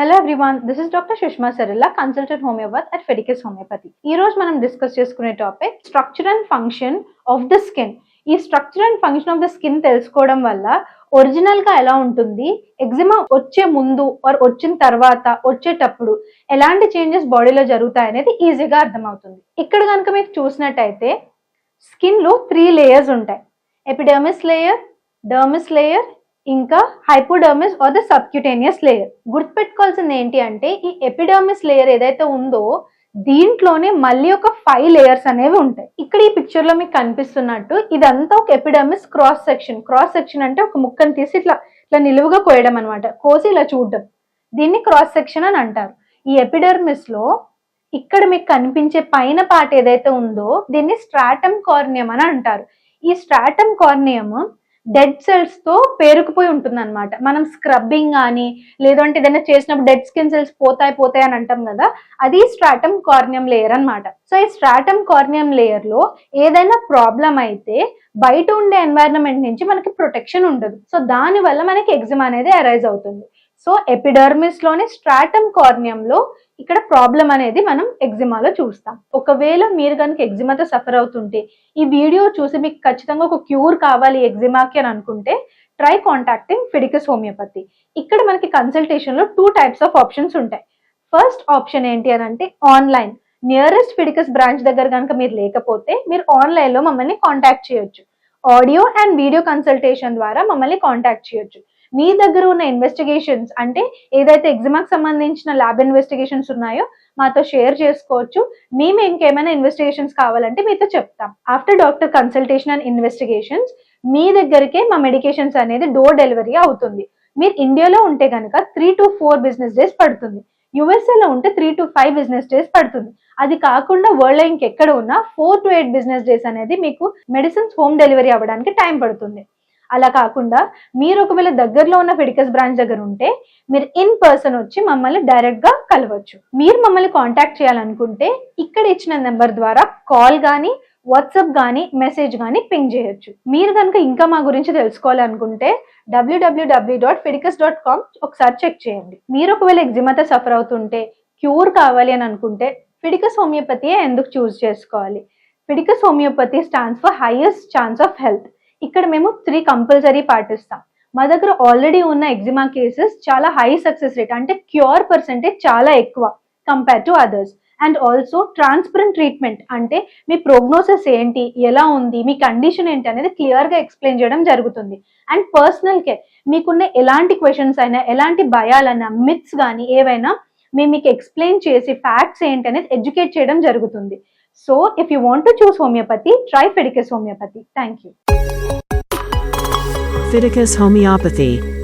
Hello everyone this is doctor Sushma Sarilla consultant homeopathy at Fiticus homeopathy ఈ రోజు మనం discuss చేసుకునే topic structure and function of the skin ఈ structure and function of the skin తెలుసుకోవడం వల్ల ఒరిజినల్గా ఎలా ఉంటుంది ఎగ్జిమా వచ్చే ముందు ఆర్ వచ్చిన తర్వాత వచ్చేటప్పుడు ఎలాంటి చేంజెస్ బాడీలో జరుగుతాయి అనేది ఈజీగా అర్థమవుతుంది. ఇక్కడ కనుక మీకు చూసినట్టయితే స్కిన్లో త్రీ లేయర్స్ ఉంటాయి. ఎపిడర్మిస్ లేయర్ డర్మిస్ లేయర్ ఇంకా hypodermis or the subcutaneous layer గుర్తుపెట్టుకోవాల్సింది ఏంటి అంటే ఈ ఎపిడర్మిస్ లేయర్ ఏదైతే ఉందో దీంట్లోనే మళ్ళీ ఒక ఫైవ్ లేయర్స్ అనేవి ఉంటాయి. ఇక్కడ ఈ పిక్చర్లో మీకు కనిపిస్తున్నట్టు ఇదంతా ఒక epidermis cross section cross section అంటే ఒక ముక్కను తీసి ఇట్లా ఇట్లా నిలువుగా కోయడం అనమాట కోసి ఇలా చూడడం. దీన్ని క్రాస్ సెక్షన్ అని అంటారు. ఈ ఎపిడర్మిస్లో ఇక్కడ మీకు కనిపించే పైన పార్ట్ ఏదైతే ఉందో దీన్ని స్ట్రాటమ్ కార్నియం అని అంటారు. ఈ స్ట్రాటమ్ కార్నియం డెడ్ సెల్స్తో పేరుకుపోయి ఉంటుంది అనమాట మనం స్క్రబ్బింగ్ కానీ లేదంటే ఏదైనా చేసినప్పుడు డెడ్ స్కిన్ సెల్స్ పోతాయి పోతాయి అని అంటాం కదా అది స్ట్రాటమ్ కార్నియం లేయర్ అన్నమాట. సో ఈ స్ట్రాటమ్ కార్నియం లేయర్లో ఏదైనా ప్రాబ్లం అయితే బయట ఉండే ఎన్వైరన్మెంట్ నుంచి మనకి ప్రొటెక్షన్ ఉండదు. సో దాని వల్ల మనకి ఎగ్జిమ్ అనేది అరైజ్ అవుతుంది. సో ఎపిడర్మిస్లోని స్ట్రాటమ్ కార్నియం లో ఇక్కడ ప్రాబ్లం అనేది మనం ఎగ్జిమాలో చూస్తాం. ఒకవేళ మీరు కనుక ఎగ్జిమాతో సఫర్ అవుతుంటే ఈ వీడియో చూసి మీకు ఖచ్చితంగా ఒక క్యూర్ కావాలి ఎగ్జిమాకి అని అనుకుంటే ట్రై కాంటాక్టింగ్ ఫిడికస్ హోమియోపతి ఇక్కడ మనకి కన్సల్టేషన్లో టూ టైప్స్ ఆఫ్ ఆప్షన్స్ ఉంటాయి. ఫస్ట్ ఆప్షన్ ఏంటి అని అంటే ఆన్లైన్ నియరెస్ట్ ఫిడికస్ బ్రాంచ్ దగ్గర కనుక మీరు లేకపోతే మీరు ఆన్లైన్లో మమ్మల్ని కాంటాక్ట్ చేయొచ్చు. ఆడియో అండ్ వీడియో కన్సల్టేషన్ ద్వారా మమ్మల్ని కాంటాక్ట్ చేయొచ్చు. మీ దగ్గర ఉన్న ఇన్వెస్టిగేషన్స్ అంటే ఏదైతే ఎగ్జామ్కి సంబంధించిన ల్యాబ్ ఇన్వెస్టిగేషన్స్ ఉన్నాయో మాతో షేర్ చేసుకోవచ్చు. మేము ఇంకేమైనా ఇన్వెస్టిగేషన్స్ కావాలంటే మీతో చెప్తాం. After doctor consultation and investigations మీ దగ్గరికే మా మెడికేషన్స్ అనేది డోర్ డెలివరీ అవుతుంది. మీరు ఇండియాలో ఉంటే కనుక three to four business days పడుతుంది. యుఎస్ఏలో ఉంటే three to five business days పడుతుంది. అది కాకుండా వరల్డ్ ఇంకెక్కడ ఉన్నా four to eight business days అనేది మీకు మెడిసిన్స్ హోమ్ డెలివరీ అవ్వడానికి టైం పడుతుంది. అలా కాకుండా మీరు ఒకవేళ దగ్గరలో ఉన్న ఫిడికస్ బ్రాంచ్ దగ్గర ఉంటే మీరు ఇన్ పర్సన్ వచ్చి మమ్మల్ని డైరెక్ట్గా కలవచ్చు. మీరు మమ్మల్ని కాంటాక్ట్ చేయాలనుకుంటే ఇక్కడ ఇచ్చిన నెంబర్ ద్వారా కాల్ కానీ వాట్సాప్ కానీ మెసేజ్ కానీ పింగ్ చేయొచ్చు. మీరు కనుక ఇంకా మా గురించి తెలుసుకోవాలనుకుంటే డబ్ల్యూడబ్ల్యూడబ్ల్యూ డాట్ ఫిడికస్ డాట్ కామ్ ఒకసారి చెక్ చేయండి. మీరు ఒకవేళ ఎగ్జిమతో సఫర్ అవుతుంటే క్యూర్ కావాలి అని అనుకుంటే ఫిడికస్ హోమియోపతియే ఎందుకు చూస్ చేసుకోవాలి? Fiticus homeopathy stands for highest chance of health ఇక్కడ మేము త్రీ కంపల్సరీ పాటిస్తాం. మా దగ్గర ఆల్రెడీ ఉన్న ఎగ్జిమా కేసెస్ చాలా హై సక్సెస్ రేట్ అంటే క్యూర్ పర్సెంటేజ్ చాలా ఎక్కువ compare to others and also transparent treatment అంటే మీ ప్రోగ్నోసిస్ ఏంటి ఎలా ఉంది మీ కండిషన్ ఏంటి అనేది క్లియర్గా ఎక్స్ప్లెయిన్ చేయడం జరుగుతుంది. అండ్ పర్సనల్ కేర్ మీకున్న ఎలాంటి క్వశ్చన్స్ అయినా ఎలాంటి భయాలైనా మిత్స్ కానీ ఏవైనా మేము మీకు ఎక్స్ప్లెయిన్ చేసి ఫ్యాక్ట్స్ ఏంటి అనేది ఎడ్యుకేట్ చేయడం జరుగుతుంది. So if you want to choose homeopathy try Fiticus homeopathy thank you Fiticus homeopathy